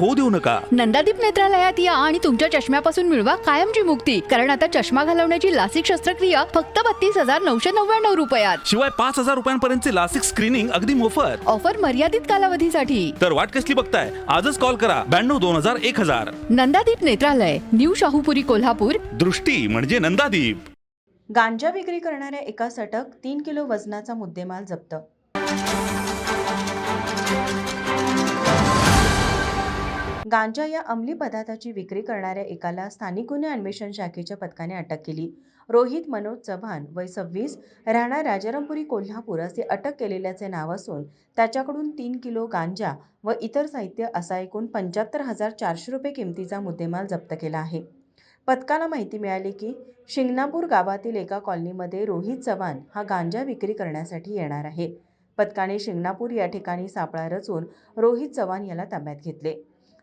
होऊ देऊ नका. नंदादीप नेत्रालयात या आणि तुमच्या चष्म्यापासून मिळवा कायमची मुक्ती. कारण आता चष्मा घालवण्याची लासिक शस्त्रक्रिया फक्त बत्तीस हजार नऊशे नव्याण्णव रुपयात. शिवाय पाच हजार रुपयांपर्यंतचे लासिक स्क्रीनिंग अगदी मोफत. ऑफर मर्यादित कालावधीसाठी. तर वाट कसली बघताय? आजच कॉल करा. ब्याण्णव दोन हजार एक हजार. नंदादीप नेत्रालय न्यू शाहूपुरी कोल्हापूर. दृष्टी म्हणजे नंदादीप. गांजा विक्री करणाऱ्या एका सटक तीन किलो वजनाचा मुद्देमाल जप्त. गांजा या अंमली पदार्थाची विक्री करणाऱ्या एकाला स्थानिक गुन्हे अन्वेषण शाखेच्या पथकाने अटक केली. रोहित मनोज चव्हाण वय सव्वीस राहणार राजारामपुरी कोल्हापूर असे अटक केलेल्याचे नाव असून त्याच्याकडून तीन किलो गांजा व इतर साहित्य असा एकूण पंच्याहत्तर हजार चारशे रुपये किमतीचा मुद्देमाल जप्त केला आहे. पथकाला माहिती मिळाली की शिंगणापूर गावातील एका कॉलनीमध्ये रोहित चव्हाण हा गांजा विक्री करण्यासाठी येणार आहे. पथकाने शिंगणापूर या ठिकाणी सापळा रचून रोहित चव्हाण याला ताब्यात घेतले.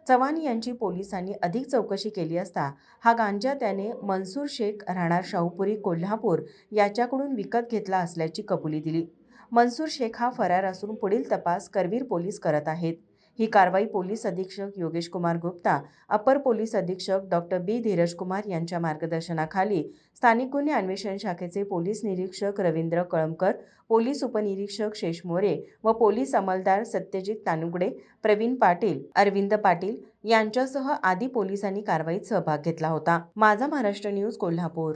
चव्हाण यांची पोलिसांनी अधिक चौकशी केली असता हा गांजा त्याने मनसूर शेख राहणार शाहूपुरी कोल्हापूर याच्याकडून विकत घेतला असल्याची कबुली दिली. मनसूर शेख हा फरार असून पुढील तपास करवीर पोलीस करत आहेत. ही कारवाई पोलीस अधीक्षक योगेश कुमार गुप्ता अपर पोलीस अधीक्षक डॉक्टर बी. धीरज कुमार यांच्या मार्गदर्शनाखाली स्थानिक गुन्हे अन्वेषण शाखेचे पोलीस निरीक्षक रवींद्र कळमकर पोलीस उपनिरीक्षक शेष मोरे व पोलीस अंमलदार सत्यजित तानुगडे प्रवीण पाटील अरविंद पाटील यांच्यासह आदी पोलिसांनी कारवाईत सहभाग घेतला होता. माझा महाराष्ट्र न्यूज कोल्हापूर.